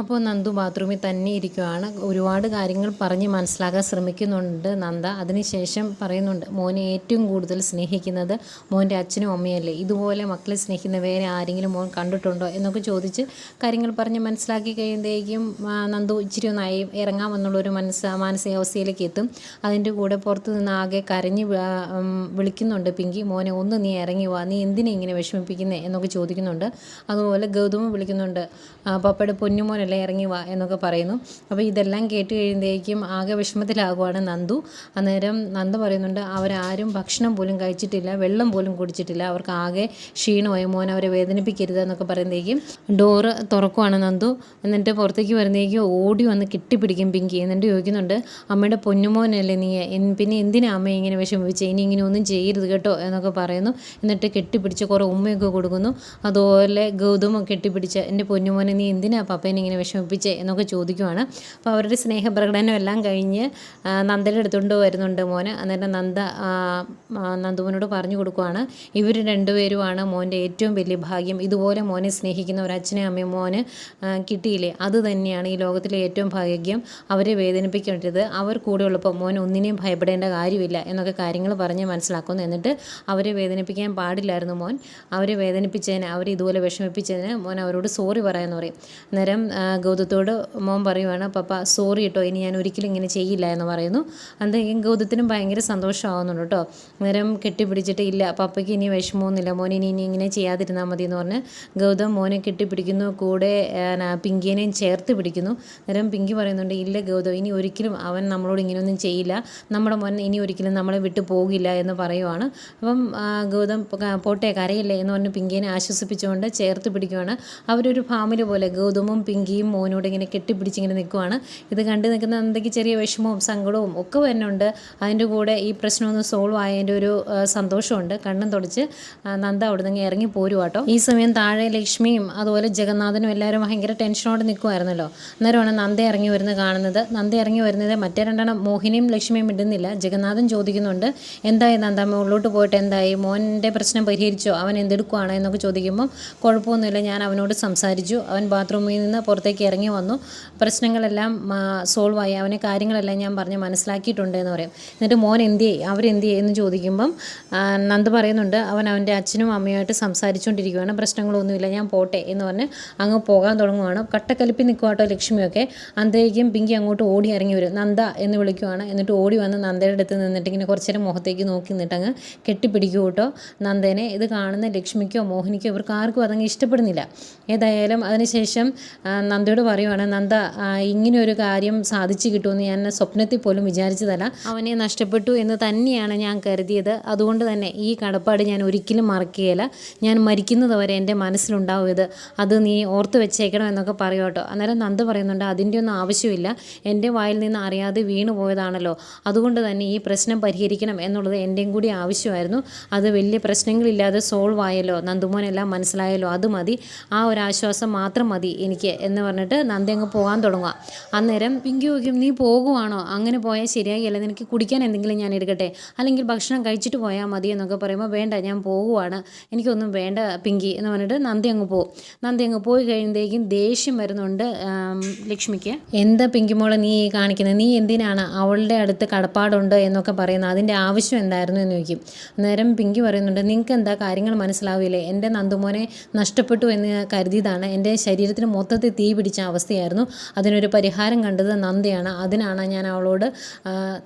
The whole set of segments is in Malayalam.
അപ്പോൾ നന്ദു ബാത്റൂമിൽ തന്നെ ഇരിക്കുവാണ്. ഒരുപാട് കാര്യങ്ങൾ പറഞ്ഞ് മനസ്സിലാക്കാൻ ശ്രമിക്കുന്നുണ്ട് നന്ദ. അതിനുശേഷം പറയുന്നുണ്ട് മോനെ ഏറ്റവും കൂടുതൽ സ്നേഹിക്കുന്നത് മോന്റെ അച്ഛനും അമ്മയല്ലേ? ഇതുപോലെ മക്കളെ സ്നേഹിക്കുന്ന വേറെ ആരെങ്കിലും മോൻ കണ്ടിട്ടുണ്ടോ? എന്നൊക്കെ ചോദിച്ച് കാര്യങ്ങൾ പറഞ്ഞ് മനസ്സിലാക്കി കഴിയുമ്പോഴേക്കും നന്ദു ഇച്ചിരി ഒന്നായി ഇറങ്ങാമെന്നുള്ളൊരു മനസ്സ് മാനസികാവസ്ഥയിലേക്ക് എത്തും. അതിന്റെ കൂടെ പുറത്ത് നിന്ന് ആകെ കരഞ്ഞ് വിളിക്കുന്നുണ്ട് പിങ്കി മോനെ ഒന്ന് നീ ഇറങ്ങി വാ. നീ എന്തിനെ ഇങ്ങനെ വിഷമിപ്പിക്കുന്നത് എന്നൊക്കെ ചോദിക്കുന്നുണ്ട്. അതുപോലെ ഗൗതമ വിളിക്കുന്നുണ്ട് പപ്പയുടെ പപ്പയുടെ പൊന്നുമോനല്ലേ ഇറങ്ങി വാ എന്നൊക്കെ പറയുന്നു. അപ്പോൾ ഇതെല്ലാം കേട്ട് കഴിയുമ്പോഴേക്കും ആകെ വിഷമത്തിലാകുവാണ് നന്ദു. അന്നേരം നന്ദ പറയുന്നുണ്ട് അവരാരും ഭക്ഷണം പോലും കഴിച്ചിട്ടില്ല വെള്ളം പോലും കുടിച്ചിട്ടില്ല. അവർക്ക് ആകെ ക്ഷീണമായി മോൻ അവരെ വേദനിപ്പിക്കരുത് എന്നൊക്കെ പറയുമ്പോഴേക്കും ഡോറ് തുറക്കുവാണ് നന്ദു. എന്നിട്ട് പുറത്തേക്ക് വരുന്നേക്കും ഓടി വന്ന് കെട്ടിപ്പിടിക്കും പിങ്കി. എന്നിട്ട് ചോദിക്കുന്നുണ്ട് അമ്മയുടെ പൊന്നുമോനല്ലേ നീ? പിന്നെ എന്തിനാ അമ്മ ഇങ്ങനെ വിഷമിപ്പിച്ചു? ഇനി ഇങ്ങനെ ഒന്നും ചെയ്യരുത് കേട്ടോ എന്നൊക്കെ പറയുന്നു. എന്നിട്ട് കെട്ടിപ്പിടിച്ച് കുറേ ഉമ്മയൊക്കെ കൊടുക്കുന്നു. അതുപോലെ ഗൗതമ കെട്ടിപ്പിടിച്ച് എന്റെ പൊന്നുമോനെ നീ എന്തിനാ പപ്പേനെ ഇങ്ങനെ വിഷമിപ്പിച്ചേ എന്നൊക്കെ ചോദിക്കുവാണ്. അപ്പോൾ അവരുടെ സ്നേഹപ്രകടനം എല്ലാം കഴിഞ്ഞ് നന്ദയുടെ അടുത്തുകൊണ്ട് വരുന്നുണ്ട് മോന്. അന്നേരം നന്ദ നന്ദുവിനോട് പറഞ്ഞു കൊടുക്കുവാണ്. ഇവർ രണ്ടുപേരുമാണ് മോന്റെ ഏറ്റവും വലിയ ഭാഗ്യം. ഇതുപോലെ മോനെ സ്നേഹിക്കുന്ന ഒരു അച്ഛനെ അമ്മയും മോന് കിട്ടിയില്ലേ? അത് തന്നെയാണ് ഈ ലോകത്തിലെ ഏറ്റവും ഭാഗ്യം അവരെ വേദനിപ്പിക്കേണ്ടത്. അവർ കൂടെ ഉള്ളപ്പോൾ മോൻ ഒന്നിനെയും ഭയപ്പെടേണ്ട കാര്യമില്ല എന്നൊക്കെ കാര്യങ്ങൾ പറഞ്ഞ് മനസ്സിലാക്കുന്നു. എന്നിട്ട് അവരെ വേദനിപ്പിക്കാൻ പാടില്ലായിരുന്നു മോൻ. അവരെ വേദനിപ്പിച്ചതിന് അവരെ ഇതുപോലെ വിഷമിപ്പിച്ചതിന് മോൻ അവരോട് സോറി പറയാമെന്ന് പറയും. അന്നേരം ഗൗതത്തോട് മോൻ പറയുവാണ് പപ്പ സോറി കേട്ടോ ഇനി ഞാൻ ഒരിക്കലും ഇങ്ങനെ ചെയ്യില്ല എന്ന് പറയുന്നു. അന്നേരം ഗൗതത്തിനും ഭയങ്കര സന്തോഷമാവുന്നുണ്ട് കേട്ടോ അന്നേരം കെട്ടിപ്പിടിച്ചിട്ട് ഇല്ല പപ്പയ്ക്ക് ഇനി വിഷമമൊന്നുമില്ല മോനെ ഇനി ഇനി ഇങ്ങനെ ചെയ്യാതിരുന്നാൽ മതി എന്ന് പറഞ്ഞ് ഗൗതം മോനെ കെട്ടിപ്പിടിക്കുന്നു. കൂടെ ആ, ചേർത്ത് പിടിക്കുന്നു. അന്നേരം പിങ്കി പറയുന്നുണ്ട് ഇല്ല ഗൗതം ഇനി ഒരിക്കലും അവൻ നമ്മളോട് ഇങ്ങനെയൊന്നും ചെയ്യില്ല. നമ്മുടെ മോൻ ഇനി ഒരിക്കലും നമ്മളെ വിട്ടു പോകില്ല എന്ന് പറയുവാണ്. അപ്പം ഗൗതം പോട്ടെ കരയില്ലേ എന്ന് പറഞ്ഞ് പിങ്കിയനെ ആശ്വസിപ്പിച്ചുകൊണ്ട് ചേർത്ത് പിടിക്കുവാണ്. അവരൊരു ഫാമിലി പോലെ ഗൗതമും പിങ്കിയും മോനോട് ഇങ്ങനെ കെട്ടിപ്പിടിച്ചിങ്ങനെ നിൽക്കുവാണ് ഇത് കണ്ടു നിൽക്കുന്ന നന്ദയ്ക്ക് ചെറിയ വിഷമവും സങ്കടവും ഒക്കെ വരുന്നുണ്ട്. അതിന്റെ കൂടെ ഈ പ്രശ്നമൊന്ന് സോൾവ് ആയതിന്റെ ഒരു സന്തോഷമുണ്ട്. കണ്ണും തുടച്ച് നന്ദ അവിടെ നിന്ന് ഇറങ്ങി പോരുവാട്ടോ ഈ സമയം താഴെ ലക്ഷ്മിയും അതുപോലെ ജഗന്നാഥനും എല്ലാവരും ഭയങ്കര ടെൻഷനോട് നിൽക്കുമായിരുന്നല്ലോ അന്നേരമാണ് നന്ദ ഇറങ്ങി വരുന്നത് കാണുന്നത്. നന്ദ ഇറങ്ങി വരുന്നത് മറ്റേ രണ്ടെണ്ണം മോഹിനിയും ലക്ഷ്മിയും ഇടുന്നില്ല. ജഗന്നാഥൻ ചോദിക്കുന്നുണ്ട് എന്തായി നന്ദ? മുകളിലോട്ട് പോയിട്ട് എന്തായി? മോന്റെ പ്രശ്നം പരിഹരിച്ചോ? അവൻ എന്തെടുക്കുവാണ്? എന്നൊക്കെ ചോദിക്കുമ്പോൾ കുഴപ്പമൊന്നുമില്ല. ഞാൻ അവനോട് സംസാരിച്ചു. അവൻ ബാത്റൂമിൽ നിന്ന് പുറത്തേക്ക് ഇറങ്ങി വന്നു. പ്രശ്നങ്ങളെല്ലാം സോൾവ് ആയി. അവനെ കാര്യങ്ങളെല്ലാം ഞാൻ പറഞ്ഞ് മനസ്സിലാക്കിയിട്ടുണ്ട് എന്ന് പറയും. എന്നിട്ട് മോൻ എന്തിയേ അവരെന്തിയേ എന്ന് ചോദിക്കുമ്പം നന്ദ് പറയുന്നുണ്ട് അവൻ അവന്റെ അച്ഛനും അമ്മയുമായിട്ട് സംസാരിച്ചുകൊണ്ടിരിക്കുകയാണ് പ്രശ്നങ്ങളൊന്നുമില്ല. ഞാൻ പോട്ടെ എന്ന് പറഞ്ഞ് അങ്ങ് പോകാൻ തുടങ്ങുവാണ്. കട്ടക്കലിപ്പി നിൽക്കുവാട്ടോ ലക്ഷ്മിയൊക്കെ. അന്തേക്കും പിങ്കി അങ്ങോട്ട് ഓടി ഇറങ്ങി വരും. നന്ദ എന്ന് വിളിക്കുവാണ്. എന്നിട്ട് ഓടി വന്ന് നന്ദയുടെ അടുത്ത് നിന്നിട്ട് ഇങ്ങനെ കുറച്ച് നേരം മുഖത്തേക്ക് നോക്കി നിന്നിട്ട് അങ്ങ് കെട്ടിപ്പിടിക്കും കേട്ടോ നന്ദനെ. ഇത് കാണുന്ന ലക്ഷ്മിക്കോ മോഹിനിക്കോ ഇവർക്ക് ആർക്കും അതങ്ങ് ഇഷ്ടപ്പെടുന്നില്ല. ഏതായാലും അതിനുശേഷം നന്ദയോട് പറയുവാണ് നന്ദ ഇങ്ങനെ ഒരു കാര്യം സാധിച്ചു കിട്ടുമെന്ന് ഞാൻ സ്വപ്നത്തിൽ പോലും വിചാരിച്ചതല്ല. അവനെ നഷ്ടപ്പെട്ടു എന്ന് തന്നെയാണ് ഞാൻ കരുതിയത്. അതുകൊണ്ട് തന്നെ ഈ കടപ്പാട് ഞാൻ ഒരിക്കലും മറക്കുകയില്ല. ഞാൻ മരിക്കുന്നത് വരെ എന്റെ മനസ്സിലുണ്ടാവും അത് നീ ഓർത്ത് വെച്ചേക്കണം എന്നൊക്കെ പറയും കേട്ടോ. അന്നേരം നന്ദ പറയുന്നുണ്ട് അതിന്റെ ഒന്നും ആവശ്യമില്ല. എന്റെ വായിൽ നിന്ന് അറിയാതെ വീണു പോയതാണല്ലോ. അതുകൊണ്ട് തന്നെ ഈ പ്രശ്നം പരിഹരിക്കണം എന്നുള്ളത് എന്റെയും കൂടി ആവശ്യമായിരുന്നു. അത് വലിയ പ്രശ്നങ്ങളില്ലാതെ സോൾവ് ആയല്ലോ. നന്ദുമോനെല്ലാം മനസ്സിലായല്ലോ. അത് മതി. ആ ഒരു ആശ്വാസം മാത്രം മതി എനിക്ക് എന്ന് പറഞ്ഞിട്ട് നന്ദി അങ്ങ് പോകാൻ തുടങ്ങുക. അന്നേരം പിങ്കി ചോദിക്കും നീ പോകുവാണോ? അങ്ങനെ പോയാൽ ശരിയാകില്ല നിനക്ക് കുടിക്കാൻ എന്തെങ്കിലും ഞാൻ എടുക്കട്ടെ? അല്ലെങ്കിൽ ഭക്ഷണം കഴിച്ചിട്ട് പോയാൽ മതി എന്നൊക്കെ പറയുമ്പോൾ വേണ്ട ഞാൻ പോകുവാണ് എനിക്കൊന്നും വേണ്ട പിങ്കി എന്ന് പറഞ്ഞിട്ട് നന്ദി അങ്ങ് പോകും നന്ദി അങ്ങ് പോയി കഴിയുമ്പോഴേക്കും ദേഷ്യം വരുന്നുണ്ട് ലക്ഷ്മിക്ക്. എന്താ പിങ്കി മോളെ നീ കാണിക്കുന്നത് നീ എന്തിനാണ് അവളുടെ അടുത്ത് കടപ്പാടുണ്ട് എന്നൊക്കെ പറയുന്നത്? അതിന്റെ ആവശ്യം എന്തായിരുന്നു? എന്ന് ചോദിക്കും. അന്നേരം പിങ്കി പറയുന്നുണ്ട് നിങ്ങൾക്ക് എന്താ കാര്യങ്ങൾ മനസ്സിലാവില്ലേ? എന്റെ നന്ദുമോനെ നഷ്ടപ്പെട്ടു എന്ന് കരുതിയതാണ്. എന്റെ ശരീരത്തിന് മൊത്തത്തിൽ തീ പിടിച്ച അവസ്ഥയായിരുന്നു. അതിനൊരു പരിഹാരം കണ്ടത് നന്ദയാണ്. അതിനാണ് ഞാൻ അവളോട്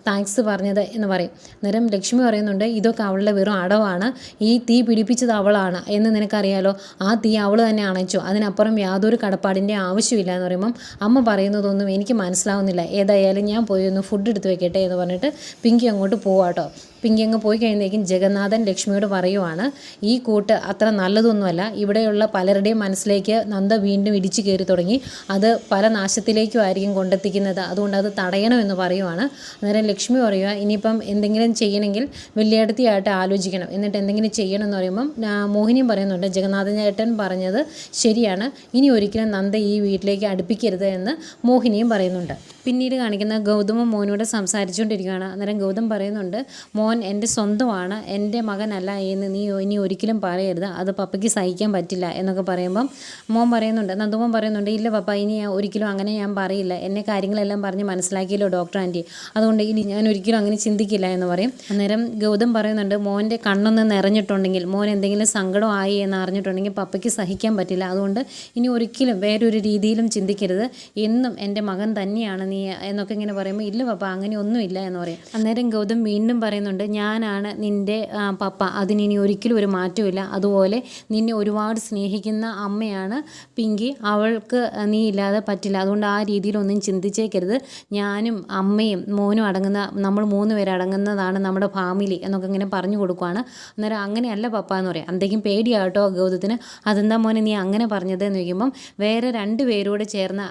താങ്ക്സ് പറഞ്ഞത് എന്ന് പറയും. അന്നേരം ലക്ഷ്മി പറയുന്നുണ്ട് ഇതൊക്കെ അവളുടെ വെറും അടവാണ്. ഈ തീ പിടിപ്പിച്ചത് അവളാണ്. എന്ന് നിനക്കറിയാലോ ആ തീ അവൾ തന്നെ അണച്ചു. അതിനപ്പുറം യാതൊരു കടപ്പാടിന്റെ ആവശ്യമില്ല എന്ന് പറയുമ്പം അമ്മ പറയുന്നതൊന്നും എനിക്ക് മനസ്സിലാവുന്നില്ല. ഏതായാലും ഞാൻ പോയി ഒന്ന് ഫുഡ് എടുത്ത് വെക്കട്ടെ എന്ന് പറഞ്ഞിട്ട് പിങ്കി അങ്ങോട്ട് പോവാട്ടോ. പിങ്കി അങ്ങ് പോയി കഴിയുമ്പോഴേക്കും ജഗന്നാഥൻ ലക്ഷ്മിയോട് പറയുവാണ് ഈ കൂട്ട് അത്ര നല്ലതൊന്നുമല്ല. ഇവിടെയുള്ള പലരുടെയും മനസ്സിലേക്ക് നന്ദ വീണ്ടും ഇടിച്ചു കയറി തുടങ്ങി. അത് പല നാശത്തിലേക്കും ആയിരിക്കും കൊണ്ടെത്തിക്കുന്നത്. അതുകൊണ്ട് അത് തടയണമെന്ന് പറയുവാണ്. അന്നേരം ലക്ഷ്മി പറയുക ഇനിയിപ്പം എന്തെങ്കിലും ചെയ്യണമെങ്കിൽ വലിയടത്തിയായിട്ട് ആലോചിക്കണം. എന്നിട്ട് എന്തെങ്കിലും ചെയ്യണം എന്ന് പറയുമ്പം മോഹിനിയും പറയുന്നുണ്ട് ജഗന്നാഥൻ ചേട്ടൻ പറഞ്ഞത് ശരിയാണ്. ഇനി ഒരിക്കലും നന്ദ ഈ വീട്ടിലേക്ക് അടുപ്പിക്കരുത് എന്ന് മോഹിനിയും പറയുന്നുണ്ട്. പിന്നീട് കാണിക്കുന്ന ഗൗതമും മോനോട് സംസാരിച്ചുകൊണ്ടിരിക്കുകയാണ്. അന്നേരം ഗൗതം പറയുന്നുണ്ട് മോൻ മോൻ എന്റെ സ്വന്തമാണ് എന്റെ മകനല്ല എന്ന് നീ ഇനി ഒരിക്കലും പറയരുത്. അത് പപ്പയ്ക്ക് സഹിക്കാൻ പറ്റില്ല എന്നൊക്കെ പറയുമ്പം മോൻ പറയുന്നുണ്ട് നന്ദുമോൻ പറയുന്നുണ്ട് ഇല്ല പപ്പ ഇനി ഒരിക്കലും അങ്ങനെ ഞാൻ പറയില്ല. എന്നെ കാര്യങ്ങളെല്ലാം പറഞ്ഞ് മനസ്സിലാക്കിയല്ലോ ഡോക്ടർ ആന്റി. അതുകൊണ്ട് ഇനി ഞാൻ ഒരിക്കലും അങ്ങനെ ചിന്തിക്കില്ല എന്ന് പറയും. അന്നേരം ഗൗതം പറയുന്നുണ്ട് മോന്റെ കണ്ണൊന്ന് നിറഞ്ഞിട്ടുണ്ടെങ്കിൽ മോൻ എന്തെങ്കിലും സങ്കടമായി എന്ന് അറിഞ്ഞിട്ടുണ്ടെങ്കിൽ പപ്പയ്ക്ക് സഹിക്കാൻ പറ്റില്ല. അതുകൊണ്ട് ഇനി ഒരിക്കലും വേറൊരു രീതിയിലും ചിന്തിക്കരുത്. എന്നും എന്റെ മകൻ തന്നെയാണ് നീ എന്നൊക്കെ ഇങ്ങനെ പറയുമ്പോൾ ഇല്ല പപ്പ അങ്ങനെ ഒന്നുമില്ല എന്ന് പറയും. അന്നേരം ഗൗതം വീണ്ടും പറയുന്നുണ്ട് ഞാനാണ് നിന്റെ പപ്പ. അതിനിനി ഒരിക്കലും ഒരു മാറ്റമില്ല അതുപോലെ നിന്നെ ഒരുപാട് സ്നേഹിക്കുന്ന അമ്മയാണ് പിങ്കി. അവൾക്ക് നീ ഇല്ലാതെ പറ്റില്ല. അതുകൊണ്ട് ആ രീതിയിലൊന്നും ചിന്തിച്ചേക്കരുത്. ഞാനും അമ്മയും മോനും അടങ്ങുന്ന നമ്മൾ മൂന്ന് പേരടങ്ങുന്നതാണ് നമ്മുടെ ഫാമിലി എന്നൊക്കെ ഇങ്ങനെ പറഞ്ഞു കൊടുക്കുവാണ്. അന്നേരം അങ്ങനെയല്ല പപ്പ എന്ന് പറയാം. അന്തേക്കും പേടിയാട്ടോ ഗൗതത്തിന്. അതെന്താ മോനെ നീ അങ്ങനെ പറഞ്ഞത് എന്ന് ചോദിക്കുമ്പം വേറെ രണ്ട് പേരോട് ചേർന്ന്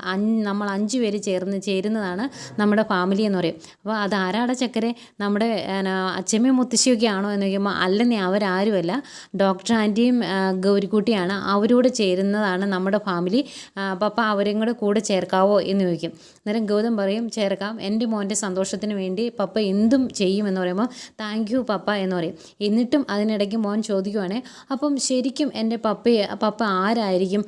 നമ്മൾ അഞ്ച് പേര് ചേർന്ന് ചേരുന്നതാണ് നമ്മുടെ ഫാമിലി എന്ന് പറയും. അപ്പോൾ അത് ആരാടെ ചക്കരെ? നമ്മുടെ അച്ഛമ്മയും മുത്തശ്ശിയൊക്കെ ആണോ എന്ന് ചോദിക്കുമ്പോൾ അല്ലെന്നേ അവരാരുമല്ല. ഡോക്ടർ ആന്റിയും ഗൗരിക്കുട്ടിയാണ്. അവരോട് ചേരുന്നതാണ് നമ്മുടെ ഫാമിലി. പപ്പ അവരെയും കൂടെ കൂടെ ചേർക്കാവോ എന്ന് ചോദിക്കും. അന്നേരം ഗൗതം പറയും ചേർക്കാം. എന്റെ മോന്റെ സന്തോഷത്തിന് വേണ്ടി പപ്പ എന്തും ചെയ്യുമെന്ന് പറയുമ്പോൾ താങ്ക് യു പപ്പ എന്ന് പറയും. എന്നിട്ടും അതിനിടയ്ക്ക് മോൻ ചോദിക്കുവാണേ അപ്പം ശരിക്കും എന്റെ പപ്പയെ പപ്പ ആരായിരിക്കും?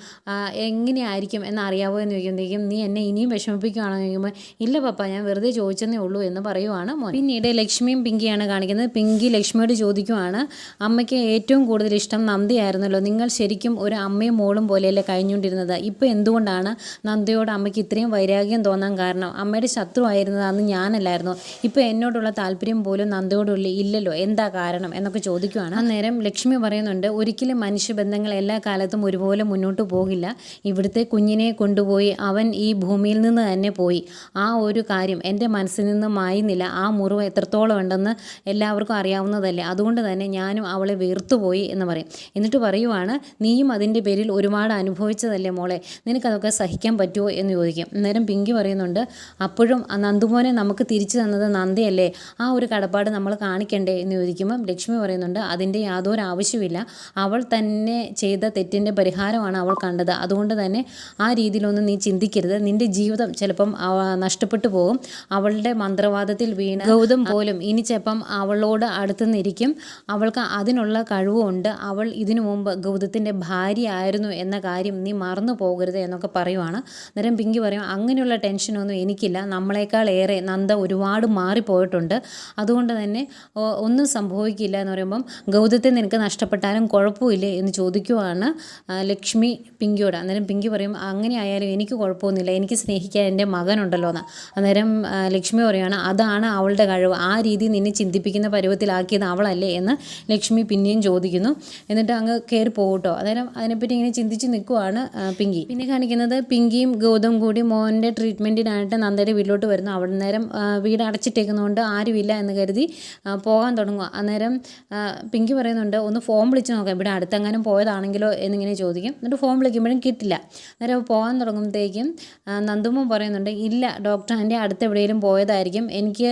എങ്ങനെയായിരിക്കും എന്നറിയാവോ എന്ന് ചോദിക്കുമ്പോഴേക്കും നീ എന്നെ ഇനിയും വിഷമിപ്പിക്കുകയാണോ ചോദിക്കുമ്പോൾ ഇല്ല പപ്പ ഞാൻ വെറുതെ ചോദിച്ചെന്നേ ഉള്ളൂ എന്ന് പറയുവാണ് മോൻ. പിന്നീട് ലക്ഷ്മിയും പിങ്കിയാണ് കാണിക്കുന്നത് പിങ്കി ലക്ഷ്മിയോട് ചോദിക്കുവാണ് അമ്മയ്ക്ക് ഏറ്റവും കൂടുതൽ ഇഷ്ടം നന്ദിയായിരുന്നല്ലോ. നിങ്ങൾ ശരിക്കും ഒരു അമ്മയും മോളും പോലെയല്ലേ കഴിഞ്ഞുകൊണ്ടിരുന്നത്? ഇപ്പോൾ എന്തുകൊണ്ടാണ് നന്ദിയോട് അമ്മയ്ക്ക് ഇത്രയും വൈരാഗ്യം തോന്നാൻ കാരണം? അമ്മയുടെ ശത്രു ആയിരുന്നത് അന്ന് ഞാനല്ലായിരുന്നു? ഇപ്പോൾ എന്നോടുള്ള താല്പര്യം പോലും നന്ദയോടുള്ള ഇല്ലല്ലോ. എന്താ കാരണം? എന്നൊക്കെ ചോദിക്കുവാണ്. അന്നേരം ലക്ഷ്മി പറയുന്നുണ്ട് ഒരിക്കലും മനുഷ്യബന്ധങ്ങൾ എല്ലാ കാലത്തും ഒരുപോലെ മുന്നോട്ട് പോകില്ല. ഇവിടുത്തെ കുഞ്ഞിനെ കൊണ്ടുപോയി അവൻ ഈ ഭൂമിയിൽ നിന്ന് തന്നെ പോയി. ആ ഒരു കാര്യം എന്റെ മനസ്സിൽ നിന്ന് മായുന്നില്ല. ആ മുറിവ് എത്രത്തോളം ഉണ്ടെന്ന് എല്ലാവർക്കും അറിയാവുന്നതല്ലേ. അതുകൊണ്ട് തന്നെ ഞാനും അവളെ വേർത്തുപോയി എന്ന് പറയും. എന്നിട്ട് പറയുവാണ് നീയും അതിന്റെ പേരിൽ ഒരുപാട് അനുഭവിച്ചതല്ലേ മോളെ. നിനക്കതൊക്കെ സഹിക്കാൻ പറ്റുമോ? എന്ന് ചോദിക്കും. അന്നേരം പിങ്കി പറയുന്നുണ്ട് അപ്പോഴും ആ നന്ദുമോനെ നമുക്ക് തിരിച്ചു തന്നത് നന്ദിയല്ലേ. ആ ഒരു കടപ്പാട് നമ്മൾ കാണിക്കണ്ടേ? എന്ന് ചോദിക്കുമ്പം ലക്ഷ്മി പറയുന്നുണ്ട് അതിന്റെ യാതൊരു ആവശ്യമില്ല അവൾ തന്നെ ചെയ്ത തെറ്റിന്റെ പരിഹാരമാണ് അവൾ കണ്ടത്. അതുകൊണ്ട് തന്നെ ആ രീതിയിലൊന്നും നീ ചിന്തിക്കരുത്. നിന്റെ ജീവിതം ചിലപ്പം നഷ്ടപ്പെട്ടു പോകും. അവളുടെ മന്ത്രവാദത്തിൽ വീണ ഗൗതം പോലും ഇനി ചിലപ്പം അവളോട് അടുത്ത് നിന്നിരിക്കും അവൾക്ക് അതിനുള്ള കഴിവുമുണ്ട് അവൾ ഇതിനു മുമ്പ് ഗൗതത്തിന്റെ ഭാര്യ ആയിരുന്നു എന്ന കാര്യം നീ മറന്നു പോകരുത് എന്നൊക്കെ പറയുവാണ്. അന്നേരം പിങ്കി പറയും അങ്ങനെയുള്ള ടെൻഷനൊന്നും എനിക്കില്ല. നമ്മളെക്കാൾ ഏറെ നന്ദ ഒരുപാട് മാറിപ്പോയിട്ടുണ്ട്. അതുകൊണ്ട് തന്നെ ഒന്നും സംഭവിക്കില്ല എന്ന് പറയുമ്പം ഗൗതത്തെ നിനക്ക് നഷ്ടപ്പെട്ടാലും കുഴപ്പമില്ലേ എന്ന് ചോദിക്കുവാണ് ലക്ഷ്മി പിങ്കിയോട്. അന്നേരം പിങ്കി പറയും അങ്ങനെ ആയാലും എനിക്ക് കുഴപ്പമൊന്നുമില്ല. എനിക്ക് സ്നേഹിക്കാൻ എന്റെ മകനുണ്ടല്ലോ എന്ന് അന്നേരം ലക്ഷ്മി പറയുകയാണ് അതാണ് അവളുടെ കഴിവ്. ആ രീതി നിന്നെ ചിന്തിപ്പിക്കുന്ന പരുവത്തിലാക്കിയത് അവളല്ലേ എന്ന് ലക്ഷ്മി പിന്നെയും ചോദിക്കുന്നു. എന്നിട്ട് അങ്ങ് കയറി പോകട്ടോ അന്നേരം അതിനെപ്പറ്റി ഇങ്ങനെ ചിന്തിച്ച് നിൽക്കുവാണ് പിങ്കി. പിന്നെ കാണിക്കുന്നത് പിങ്കിയും ഗൗതം കൂടി മോന്റെ ട്രീറ്റ്മെന്റിനായിട്ട് നന്ദയുടെ വീട്ടിലോട്ട് വരുന്നു. അവിടെ നേരം വീട് അടച്ചിട്ടേക്കുന്നതുകൊണ്ട് ആരുമില്ല എന്ന് കരുതി പോകാൻ തുടങ്ങുക അന്നേരം പിങ്കി പറയുന്നുണ്ട് ഒന്ന് ഫോൺ വിളിച്ച് നോക്കാം. ഇവിടെ അടുത്തെങ്ങാനും പോയതാണെങ്കിലോ എന്നിങ്ങനെ ചോദിക്കും. എന്നിട്ട് ഫോൺ വിളിക്കുമ്പോഴും കിട്ടില്ല. അന്നേരം പോകാൻ തുടങ്ങുമ്പോഴത്തേക്കും നന്ദുമ്മ പറയുന്നുണ്ട് ഇല്ല ഡോക്ടർ എന്റെ അടുത്ത് എവിടെയെങ്കിലും പോയതായിരിക്കും. എനിക്ക്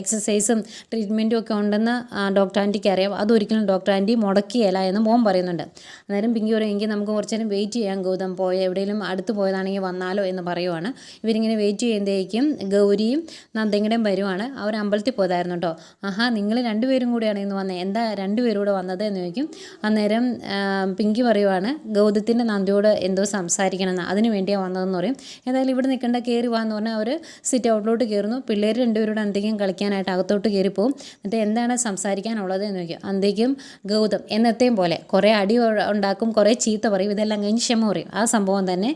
എക്സസൈസും ട്രീറ്റ്മെന്റും ഒക്കെ ഉണ്ടെന്ന് ഡോക്ടർ ആന്റിക്ക് അറിയാം. അതൊരിക്കലും ഡോക്ടർ ആന്റി മുടക്കിയല്ല എന്ന് മോൻ പറയുന്നുണ്ട്. അന്നേരം പിങ്കി പറയും എങ്കിൽ നമുക്ക് കുറച്ച് നേരം വെയിറ്റ് ചെയ്യാം ഗൗതം. പോയ എവിടെയെങ്കിലും അടുത്ത് പോയതാണെങ്കിൽ വന്നാലോ എന്ന് പറയുവാണ്. ഇവരിങ്ങനെ വെയിറ്റ് ചെയ്യുമ്പോഴേക്കും ഗൗരിയും നന്ദങ്ങടേയും വരുവാണ്. അവർ അമ്പലത്തിൽ പോയതായിരുന്നു കേട്ടോ. ആഹാ നിങ്ങൾ രണ്ടുപേരും കൂടിയാണ് ഇന്ന് വന്നത് എന്താ രണ്ടുപേരും കൂടെ വന്നത്? എന്ന് ചോദിക്കും. അന്നേരം പിങ്കി പറയുവാണ് ഗൗതത്തിന്റെ നന്ദിയോട് എന്തോ സംസാരിക്കണമെന്ന് അതിന് വേണ്ടിയാണ് വന്നതെന്ന് പറയും. ഏതായാലും ഇവിടെ നിൽക്കേണ്ട കയറി വാന്ന് പറഞ്ഞാൽ അവർ സിറ്റ് ഔട്ടിലോട്ട് കയറുന്നു. പിള്ളേർ രണ്ടുപേരോട് എന്തെങ്കിലും കളിക്കാനായിട്ട് അകത്തോട്ട് കയറി പോകും എന്നിട്ട് എന്താണ് സംസാരിക്കാനുള്ളത് എന്ന് ചോദിക്കും. അന്തേക്കും ഗൗതം എന്നത്തെയും പോലെ കുറേ അടി ഉണ്ടാക്കും കുറേ ചീത്ത പറയും ഇതെല്ലാം കഴിഞ്ഞ് ക്ഷമ പറയും. ആ സംഭവം തന്നെ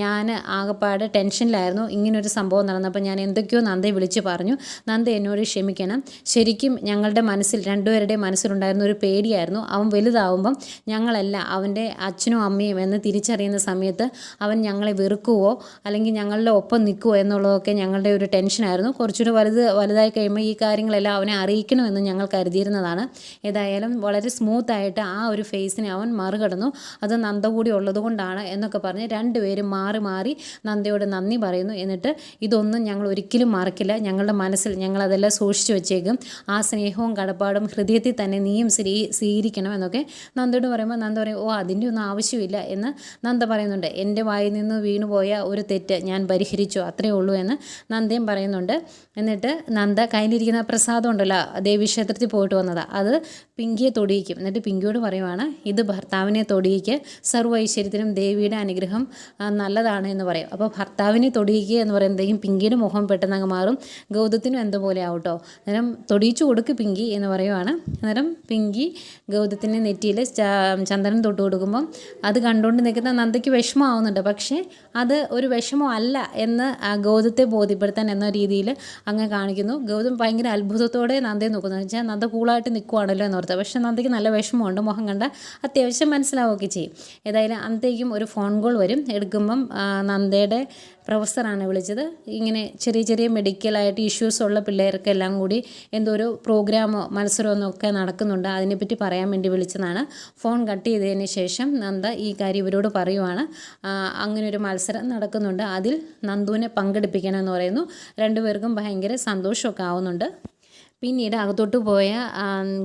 ഞാൻ ആകെപ്പാട് ടെൻഷനിലായിരുന്നു. ഇങ്ങനൊരു സംഭവം നടന്നപ്പോൾ ഞാൻ എന്തൊക്കെയോ നന്ദയെ വിളിച്ച് പറഞ്ഞു. നന്ദ എന്നോട് ക്ഷമിക്കണം. ശരിക്കും ഞങ്ങളുടെ മനസ്സിൽ രണ്ടുപേരുടെയും മനസ്സിലുണ്ടായിരുന്ന ഒരു പേടിയായിരുന്നു. അവൻ വലുതാവുമ്പം ഞങ്ങളല്ല അവന്റെ അച്ഛനും അമ്മയും എന്ന് തിരിച്ചറിയുന്ന സമയത്ത് അവൻ ഞങ്ങളെ വെറുക്കുവോ അല്ലെങ്കിൽ ഞങ്ങളുടെ ഒപ്പം നിൽക്കുവോ എന്നുള്ളതൊക്കെ ഞങ്ങളുടെ ഒരു ടെൻഷനായിരുന്നു. കുറച്ചുകൂടി വലുത് വലുതായി കഴിയുമ്പോൾ ഈ കാര്യങ്ങളെല്ലാം അവനെ അറിയിക്കണമെന്ന് ഞങ്ങൾ കരുതിയിരുന്നതാണ്. ഏതായാലും വളരെ സ്മൂത്തായിട്ട് ആ ഒരു ഫേസിനെ അവൻ മറികടന്നു. അത് നന്ദ കൂടി ഉള്ളതുകൊണ്ടാണ് എന്നൊക്കെ പറഞ്ഞ് രണ്ടുപേരും മാറി മാറി നന്ദയോട് നന്ദി പറയുന്നു. എന്നിട്ട് ഇതൊന്നും ഞങ്ങൾ ഒരിക്കലും മറക്കില്ല. ഞങ്ങളുടെ മനസ്സിൽ ഞങ്ങളതെല്ലാം സൂക്ഷിച്ചു വെച്ചേക്കും. ആ സ്നേഹവും കടപ്പാടും ഹൃദയത്തിൽ തന്നെ നീയും സ്വീ സ്വീകരിക്കണം എന്നൊക്കെ നന്ദയോട് പറയുമ്പോൾ നന്ദ പറയും ഓ അതിന്റെ ഒന്നും ആവശ്യമില്ല എന്ന് നന്ദ പറയുന്നുണ്ട്. എന്റെ വായിൽ നിന്ന് വീണുപോയ ഒരു തെറ്റ് ഞാൻ പരിഹരിച്ചു അത്രയേ ഉള്ളൂ എന്ന് നന്ദയും പറയുന്നുണ്ട്. എന്നിട്ട് നന്ദ കയ്യിലിരിക്കുന്ന പ്രസാദം ഉണ്ടല്ലോ ദേവീക്ഷേത്രത്തിൽ പോയിട്ട് വന്നതാണ് അത് പിങ്കിയെ തൊടിയിക്കും. എന്നിട്ട് പിങ്കിയോട് പറയുവാണ് ഇത് ഭർത്താവിനെ തൊടിയിക്ക്. സർവ ഐശ്വര്യത്തിനും ദേവിയുടെ അനുഗ്രഹം നല്ലതാണ് എന്ന് പറയും. അപ്പോൾ ഭർത്താവിനെ തൊടിയിക്കുക എന്ന് പറയുമ്പോഴത്തേക്കും പിങ്കിയുടെ മുഖം പെട്ടെന്ന് അങ്ങ് മാറും. ഗൗതത്തിനും എന്തുപോലെ ആവട്ടോ? അന്നേരം തൊടിയിച്ചു കൊടുക്ക് പിങ്കി എന്ന് പറയുവാണ്. അന്നേരം പിങ്കി ഗൗതത്തിന്റെ നെറ്റിയിൽ ചന്ദനം തൊട്ട് കൊടുക്കുമ്പം അത് കണ്ടുകൊണ്ട് നിൽക്കുന്ന നന്ദയ്ക്ക് വിഷമമാവുന്നുണ്ട്. പക്ഷേ അത് ഒരു വിഷമമല്ല എന്ന് ഗൗതത്തെ ബോധ്യപ്പെടുത്താൻ എന്ന രീതിയിൽ അങ്ങ് കാണിക്കുന്നു. ഗൗതം ഭയങ്കര അത്ഭുതത്തോടെ നന്ദയെ നോക്കുന്നത് വെച്ചാൽ നന്ദ കൂളായിട്ട് നിൽക്കുവാണല്ലോ എന്ന് എന്നോർത്ത് പക്ഷേ നന്ദയ്ക്ക് നല്ല വിഷമമുണ്ട്. മുഖം കണ്ട അത്യാവശ്യം മനസ്സിലാവുകയൊക്കെ ചെയ്യും. ഏതായാലും അന്നത്തേക്കും ഒരു ഫോൺ കോൾ വരും. എടുക്കുമ്പം നന്ദയുടെ പ്രൊഫസറാണ് വിളിച്ചത്. ഇങ്ങനെ ചെറിയ ചെറിയ മെഡിക്കലായിട്ട് ഇഷ്യൂസ് ഉള്ള പിള്ളേർക്കെല്ലാം കൂടി എന്തോ ഒരു പ്രോഗ്രാമോ മത്സരമോ ഒക്കെ നടക്കുന്നുണ്ട്. അതിനെപ്പറ്റി പറയാൻ വേണ്ടി വിളിച്ചതാണ്. ഫോൺ കട്ട് ചെയ്തതിന് ശേഷം നന്ദ ഈ കാര്യം ഇവരോട് പറയുവാണ്. അങ്ങനെ ഒരു മത്സരം നടക്കുന്നുണ്ട്. അതിൽ നന്ദുവിനെ പങ്കെടുപ്പിക്കണമെന്ന് പറയുന്നു. രണ്ടുപേർക്കും ഭയങ്കര സന്തോഷമൊക്കെ ആവുന്നുണ്ട്. പിന്നീട് അകത്തോട്ട് പോയ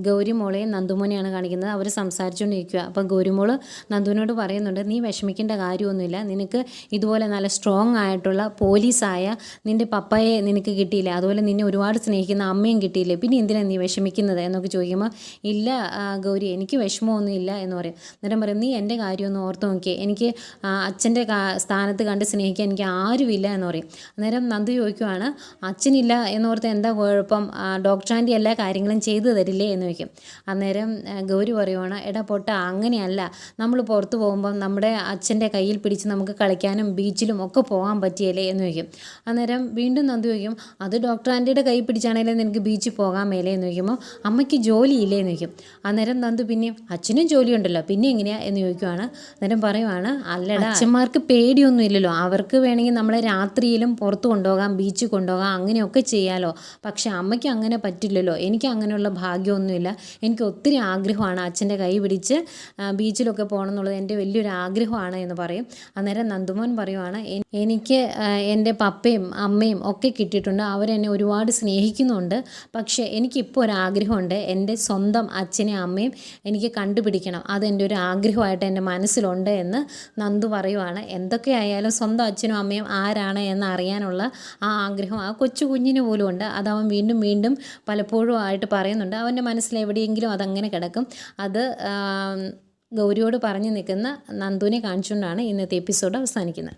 ഗൗരിമോളെയും നന്ദുമോനെയാണ് കാണിക്കുന്നത്. അവർ സംസാരിച്ചുകൊണ്ടിരിക്കുക അപ്പം ഗൗരിമോൾ നന്ദുവിനോട് പറയുന്നുണ്ട് നീ വിഷമിക്കേണ്ട കാര്യമൊന്നുമില്ല. നിനക്ക് ഇതുപോലെ നല്ല സ്ട്രോങ് ആയിട്ടുള്ള പോലീസായ നിന്റെ പപ്പയെ നിനക്ക് കിട്ടിയില്ല? അതുപോലെ നിന്നെ ഒരുപാട് സ്നേഹിക്കുന്ന അമ്മയും കിട്ടിയില്ലേ? പിന്നെ എന്തിനാണ് നീ വിഷമിക്കുന്നത്? എന്നൊക്കെ ചോദിക്കുമ്പോൾ ഇല്ല ഗൗരി എനിക്ക് വിഷമമൊന്നും ഇല്ല എന്ന് പറയും. അന്നേരം പറയും നീ എന്റെ കാര്യമൊന്നും ഓർത്ത് നോക്കിയേ. എനിക്ക് അച്ഛന്റെ സ്ഥാനത്ത് കണ്ട് സ്നേഹിക്കാൻ എനിക്ക് ആരുമില്ല എന്ന് പറയും. അന്നേരം നന്ദു ചോദിക്കുവാണ് അച്ഛനില്ല എന്നോർത്ത് എന്താ കുഴപ്പം? ആ, ഡോക്ടർ എല്ലാ കാര്യങ്ങളും ചെയ്തു തരില്ലേ എന്ന് ചോദിക്കും. അന്നേരം ഗൗരി പറയുവാണ് എടാ പൊട്ട അങ്ങനെയല്ല. നമ്മൾ പുറത്ത് പോകുമ്പം നമ്മുടെ അച്ഛന്റെ കയ്യിൽ പിടിച്ച് നമുക്ക് കളിക്കാനും ബീച്ചിലും ഒക്കെ പോകാൻ പറ്റിയല്ലേ എന്ന് ചോദിക്കും. അന്നേരം വീണ്ടും നന്ദി ചോദിക്കും അത് ഡോക്ടർ ആന്റിയുടെ കൈ പിടിച്ചാണേലും നിനക്ക് ബീച്ചിൽ പോകാൻ മേലേ? എന്ന് ചോദിക്കുമ്പോൾ അമ്മയ്ക്ക് ജോലിയില്ലേ? എന്ന് ചോദിക്കും. അന്നേരം നന്ദു പിന്നെയും അച്ഛനും ജോലിയുണ്ടല്ലോ പിന്നെ എങ്ങനെയാ? എന്ന് ചോദിക്കുവാണ്. അന്നേരം പറയുവാണ് അല്ലടാ അച്ഛന്മാർക്ക് പേടിയൊന്നും ഇല്ലല്ലോ അവർക്ക് വേണമെങ്കിൽ നമ്മളെ രാത്രിയിലും പുറത്ത് കൊണ്ടുപോകാം ബീച്ചിൽ കൊണ്ടുപോകാം അങ്ങനെയൊക്കെ ചെയ്യാമല്ലോ പക്ഷെ അമ്മയ്ക്ക് അങ്ങനെ പറ്റില്ലല്ലോ. എനിക്ക് അങ്ങനെയുള്ള ഭാഗ്യമൊന്നുമില്ല. എനിക്ക് ഒത്തിരി ആഗ്രഹമാണ് അച്ഛന്റെ കൈ പിടിച്ച് ബീച്ചിലൊക്കെ പോകണം എന്നുള്ളത് എന്റെ വലിയൊരു ആഗ്രഹമാണ് എന്ന് പറയും. അന്നേരം നന്ദുമോൻ പറയുവാണ് എനിക്ക് എന്റെ പപ്പയും അമ്മയും ഒക്കെ കിട്ടിയിട്ടുണ്ട്. അവരെന്നെ ഒരുപാട് സ്നേഹിക്കുന്നുണ്ട്. പക്ഷേ എനിക്കിപ്പോൾ ഒരാഗ്രഹമുണ്ട്. എന്റെ സ്വന്തം അച്ഛനെയും അമ്മയും എനിക്ക് കണ്ടുപിടിക്കണം. അതെന്റെ ഒരു ആഗ്രഹമായിട്ട് എന്റെ മനസ്സിലുണ്ട് എന്ന് നന്ദു പറയുവാണ്. എന്തൊക്കെയായാലും സ്വന്തം അച്ഛനും അമ്മയും ആരാണ് എന്ന് അറിയാനുള്ള ആ ആഗ്രഹം ആ കൊച്ചു കുഞ്ഞിന് പോലും ഉണ്ട് അതവൻ വീണ്ടും വീണ്ടും പലപ്പോഴും ആയിട്ട് പറയുന്നുണ്ട്. അവന്റെ മനസ്സിൽ എവിടെയെങ്കിലും അതങ്ങനെ കിടക്കും. അത് ഗൗരിയോട് പറഞ്ഞു നിൽക്കുന്ന നന്ദുവിനെ കാണിച്ചുകൊണ്ടാണ് ഇന്നത്തെ എപ്പിസോഡ് അവസാനിക്കുന്നത്.